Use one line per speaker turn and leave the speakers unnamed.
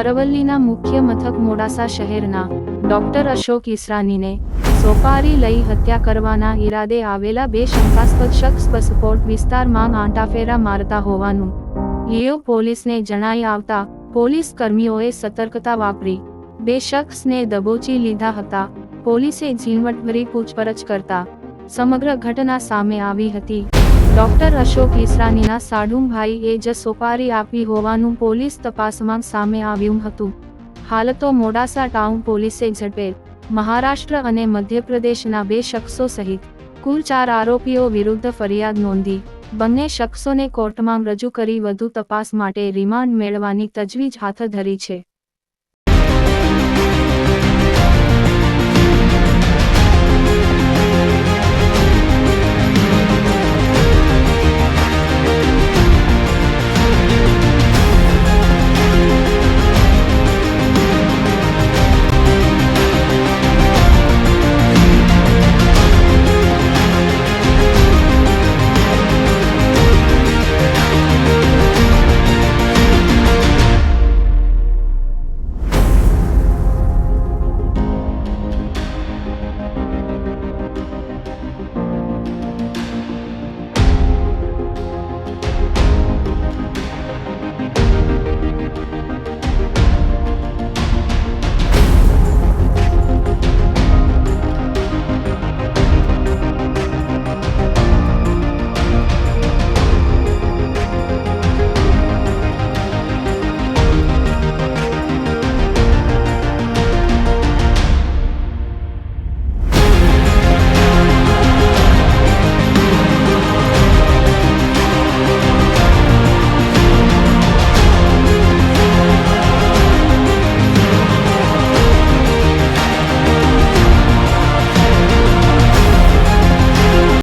અરવલ્લીના મુખ્ય મથક મોડાસા શહેરના ડોક્ટર અશોક ઈસરાનીને સોપારી લઈ હત્યા કરવાના ઈરાદે આવેલા બે શંકાસ્પદ શખ્સ બસપોર્ટ વિસ્તારમાં આંટાફેરા મારતા હોવાનું લીઓ પોલીસને જણાઈ આવતા પોલીસ કર્મીઓએ સતર્કતા વાપરી. બે શખ્સને દબોચી લીધા હતા. પોલીસે ઝીણવટભરી પૂછપરછ કરતા સમગ્ર ઘટના સામે આવી હતી. ડોક્ટર અશોક ઈસરાનીના સાઢુંભાઈએ જ સોપારી આપી હોવાનું પોલીસ તપાસમાં સામે આવ્યું હતું. હાલ તો મોડાસા ટાઉન પોલીસે ઝડપેલ મહારાષ્ટ્ર અને મધ્યપ્રદેશના બે શખ્સો સહિત, કુલ ચાર આરોપીઓ વિરુદ્ધ ફરિયાદ નોંધી. બંને શખ્સોને કોર્ટમાં રજૂ કરી વધુ તપાસ માટે રિમાન્ડ મેળવવાની તજવીજ હાથ ધરી છે.